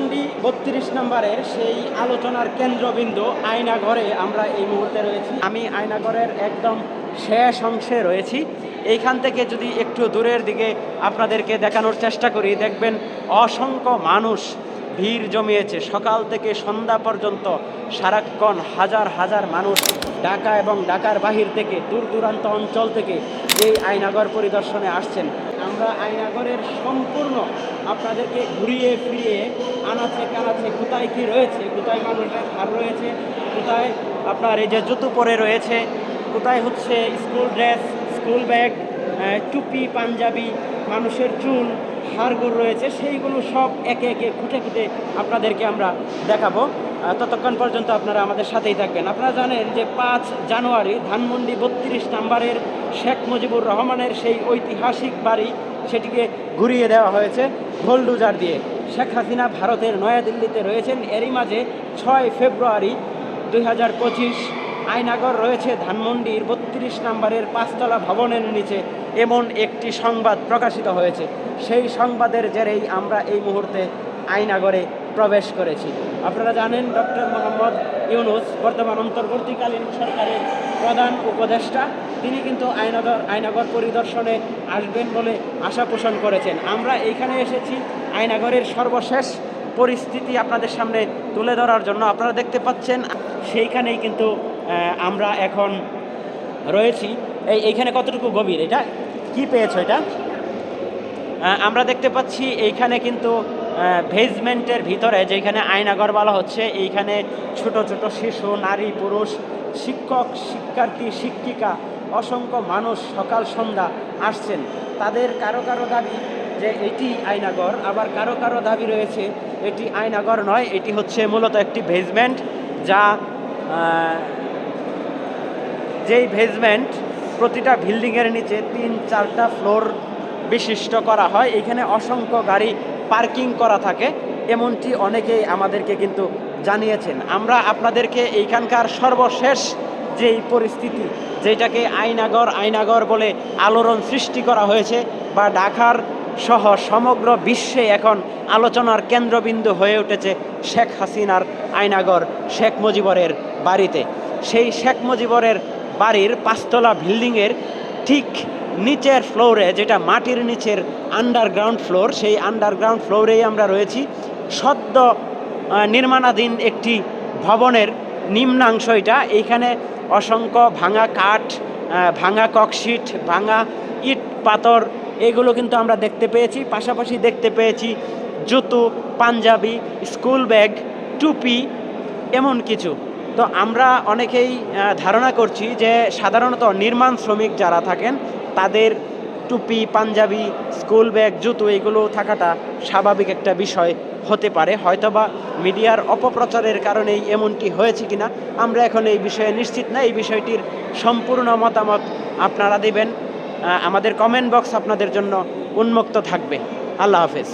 ধানমন্ডি বত্রিশ নম্বরের সেই আলোচনার কেন্দ্রবিন্দু আয়নাঘরে আমরা এই মুহূর্তে রয়েছি। আমি আয়নাঘরের একদম শেষ অংশে রয়েছি। এইখান থেকে যদি একটু দূরের দিকে আপনাদেরকে দেখানোর চেষ্টা করি, দেখবেন অসংখ্য মানুষ ভিড় জমিয়েছে। সকাল থেকে সন্ধ্যা পর্যন্ত সারাক্ষণ হাজার হাজার মানুষ ঢাকা এবং ঢাকার বাহির থেকে দূর দূরান্ত অঞ্চল থেকে এই আয়নাগর পরিদর্শনে আসছেন। আমরা আয়নাগরের সম্পূর্ণ আপনাদেরকে ঘুরিয়ে ফিরিয়ে আনাচে কানাচে কোথায় কি রয়েছে, কোথায় মানুষের হার রয়েছে, কোথায় আপনার এই যে জুতো পরে রয়েছে, কোথায় হচ্ছে স্কুল ড্রেস স্কুল ব্যাগ টুপি, পাঞ্জাবি, মানুষের চুল, হাড়গোড় রয়েছে, সেইগুলো সব একে একে খুঁটে খুঁটে আপনাদেরকে আমরা দেখাবো। ততক্ষণ পর্যন্ত আপনারা আমাদের সাথেই থাকবেন। আপনারা জানেন যে পাঁচ জানুয়ারি ধানমন্ডি বত্রিশ নাম্বারের শেখ মুজিবুর রহমানের সেই ঐতিহাসিক বাড়ি সেটিকে ঘুরিয়ে দেওয়া হয়েছে গোলডুজার দিয়ে। শেখ হাসিনা ভারতের নয়াদিল্লিতে রয়েছেন। এরই মাঝে ছয় ফেব্রুয়ারি দুই হাজার পঁচিশ আয়নাগর রয়েছে ধানমন্ডির বত্রিশ নম্বরের পাঁচতলা ভবনের নিচে। এমন একটি সংবাদ প্রকাশিত হয়েছে। সেই সংবাদের জেরেই আমরা এই মুহূর্তে আয়নাগরে প্রবেশ করেছি। আপনারা জানেন ডক্টর মোহাম্মদ ইউনুস বর্তমান অন্তর্বর্তীকালীন সরকারের প্রধান উপদেষ্টা। তিনি কিন্তু আয়নাগর আয়নাগর পরিদর্শনে আসবেন বলে আশা পোষণ করেছেন। আমরা এইখানে এসেছি আয়নাগরের সর্বশেষ পরিস্থিতি আপনাদের সামনে তুলে ধরার জন্য। আপনারা দেখতে পাচ্ছেন, সেইখানেই কিন্তু আমরা এখন রয়েছি। এই, এইখানে কতটুকু গভীর এটা? কি পেয়েছ এটা? আমরা দেখতে পাচ্ছি এইখানে কিন্তু ভেজমেন্টের ভিতরে যেখানে আয়নাগর বলা হচ্ছে, এইখানে ছোট ছোট শিশু, নারী, পুরুষ, শিক্ষক, শিক্ষার্থী, শিক্ষিকা, অসংখ্য মানুষ সকাল সন্ধ্যা আসছেন। তাদের কারও কারও দাবি যে এটি আয়নাগর আবার কারও কারও দাবি রয়েছে এটি আয়নাগর নয়, এটি হচ্ছে মূলত একটি ভেজমেন্ট যা যেই ভেজমেন্ট প্রতিটা বিল্ডিংয়ের নিচে তিন চারটা ফ্লোর বিশিষ্ট করা হয়। এখানে অসংখ্য গাড়ি পার্কিং করা থাকে। এমনটি অনেকেই আমাদেরকে কিন্তু জানিয়েছেন। আমরা আপনাদেরকে এইখানকার সর্বশেষ যেই পরিস্থিতি, যেটাকে আয়নাগর আয়নাগর বলে আলোড়ন সৃষ্টি করা হয়েছে বা ঢাকার সহ সমগ্র বিশ্বে এখন আলোচনার কেন্দ্রবিন্দু হয়ে উঠেছে শেখ হাসিনার আয়নাগর শেখ মুজিবরের বাড়িতে। সেই শেখ মুজিবরের বাড়ির পাঁচতলা বিল্ডিংয়ের ঠিক নিচের ফ্লোরে, যেটা মাটির নিচের আন্ডারগ্রাউন্ড ফ্লোর সেই আন্ডারগ্রাউন্ড ফ্লোরেই আমরা রয়েছি। সদ্য নির্মাণাধীন একটি ভবনের নিম্নাংশ এটা। এইখানে অসংখ্য ভাঙা কাঠ ভাঙা ককশিট ভাঙা ইট পাথর, এগুলো কিন্তু আমরা দেখতে পেয়েছি। পাশাপাশি দেখতে পেয়েছি জুতো, পাঞ্জাবি, স্কুল ব্যাগ, টুপি, এমন কিছু। তো আমরা অনেকেই ধারণা করছি যে সাধারণত নির্মাণ শ্রমিক যারা থাকেন, তাদের টুপি, পাঞ্জাবি, স্কুল ব্যাগ, জুতো, এগুলো থাকাটা স্বাভাবিক একটা বিষয় হতে পারে। হয়তোবা মিডিয়ার অপপ্রচারের কারণেই এমনটি হয়েছে কিনা, আমরা এখন এই বিষয়ে নিশ্চিত না। এই বিষয়টির সম্পূর্ণ মতামত আপনারা দেবেন। আমাদের কমেন্ট বক্স আপনাদের জন্য উন্মুক্ত থাকবে। আল্লাহ হাফেজ।